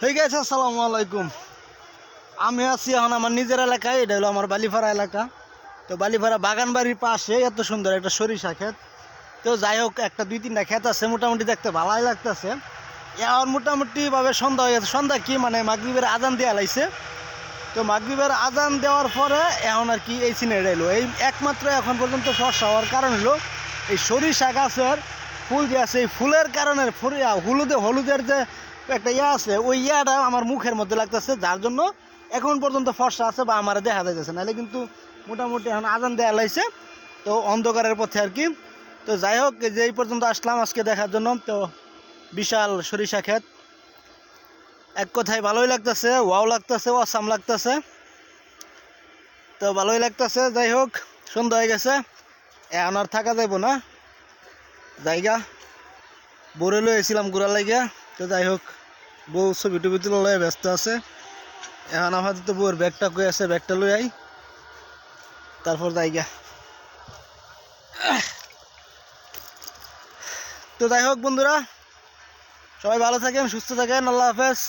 ঠিক আছে আসসালামু আলাইকুম আমি আছি এখন আমার নিজের এলাকায়, এটা হলো আমার বালিপাড়া এলাকা। তো বালিপাড়া বাগান বাড়ির পাশে এত সুন্দর একটা সরিষা ক্ষেত। তো যাই হোক, একটা দুই তিনটা ক্ষেত আছে, মোটামুটি দেখতে ভালোই লাগতেছে। এখন মোটামুটিভাবে সন্ধ্যা হয়ে গেছে। সন্ধ্যা কি? মানে মাগরীবের আজান দেওয়া লাগছে। তো মাগরীবের আজান দেওয়ার পরে এখন আর কি এই সিনারিটা এলো এই একমাত্র এখন পর্যন্ত ফর্সা হওয়ার কারণ হলো এই সরিষা গাছের ফুল যে আছে, এই ফুলের কারণে হলুদে, হলুদের যে একটা ইয়া আছে, ওই ইয়াটা আমার মুখের মধ্যে লাগতেছে, যার জন্য এখন পর্যন্ত ফর্সা আছে বা আমার দেখা যাইতেছে নাহলে কিন্তু মোটামুটি এখন আজান দেওয়া লাগছে, তো অন্ধকারের পথে আর কি। তো যাই হোক যে এই পর্যন্ত আসলাম আজকে দেখার জন্য, তো বিশাল সরিষা ক্ষেত। এক কথায় ভালোই লাগতেছে, ওয়াও লাগতেছে, অসাম লাগতেছে। তো ভালোই লাগতেছে, যাই হোক, সন্ধ্যা হয়ে গেছে, এখন আর থাকা যাইব না। জায়গা। বরে লইছিলাম ঘুরার লাগিয়া। তো যাই হোক বউ ছবি টবি তুলে লয়ে ব্যস্ত আছে। এখন আমাদের তো বউয়ের ব্যাগটা কই আছে ব্যাগটা লই আই। তারপর জায়গা তো যাই হোক বন্ধুরা, সবাই ভালো থাকেন, সুস্থ থাকেন, আল্লাহ হাফেজ।